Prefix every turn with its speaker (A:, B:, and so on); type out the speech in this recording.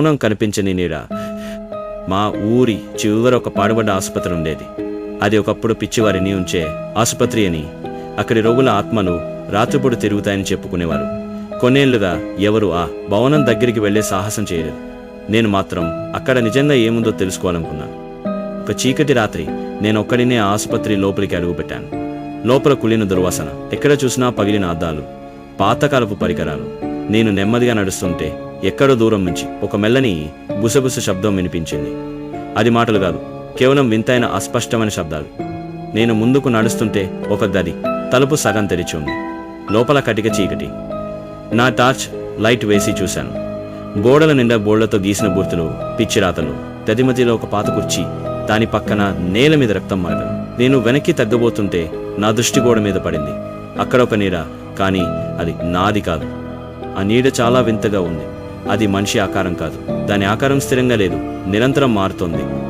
A: మౌనం కనిపించని నీడ. మా ఊరి చివర ఒక పాడుబడ్డ ఆసుపత్రి ఉండేది. అది ఒకప్పుడు పిచ్చివారిని ఉంచే ఆసుపత్రి అని అక్కడి రోగుల ఆత్మలు రాత్రిపూట తిరుగుతాయని చెప్పుకునేవారు. కొన్నేళ్ళుగా ఎవరు ఆ భవనం దగ్గరికి వెళ్ళే సాహసం చేయలేదు. నేను మాత్రం అక్కడ నిజంగా ఏముందో తెలుసుకోవాలనుకున్నాను. ఒక చీకటి రాత్రి నేను ఒక్కడినే ఆసుపత్రి లోపలికి అడుగుపెట్టాను. లోపల కులిన దుర్వాసన ఎక్కడ చూసినా పగిలిన అద్దాలు పాతకాలపు పరికరాలు. నేను నెమ్మదిగా నడుస్తుంటే ఎక్కడో దూరం నుంచి ఒక మెల్లని బుసబుస శబ్దం వినిపించింది. అది మాటలు కాదు కేవలం వింతైన అస్పష్టమైన శబ్దాలు. నేను ముందుకు నడుస్తుంటే ఒక గది తలుపు సగం తెరిచి ఉంది. లోపల కటిక చీకటి. నా టార్చ్ లైట్ వేసి చూశాను. గోడల నిండా బోళ్ళతో గీసిన బూర్తులు పిచ్చిరాతలు. గది ఒక పాత కుర్చీ దాని పక్కన నేల మీద రక్తం మరగడం. నేను వెనక్కి తగ్గబోతుంటే నా దృష్టి గోడ మీద పడింది. అక్కడ ఒక నీడ కానీ అది నాది కాదు. ఆ నీడ చాలా వింతగా ఉంది. అది మనిషి ఆకారం కాదు. దాని ఆకారం స్థిరంగా లేదు. నిరంతరం మారుతోంది.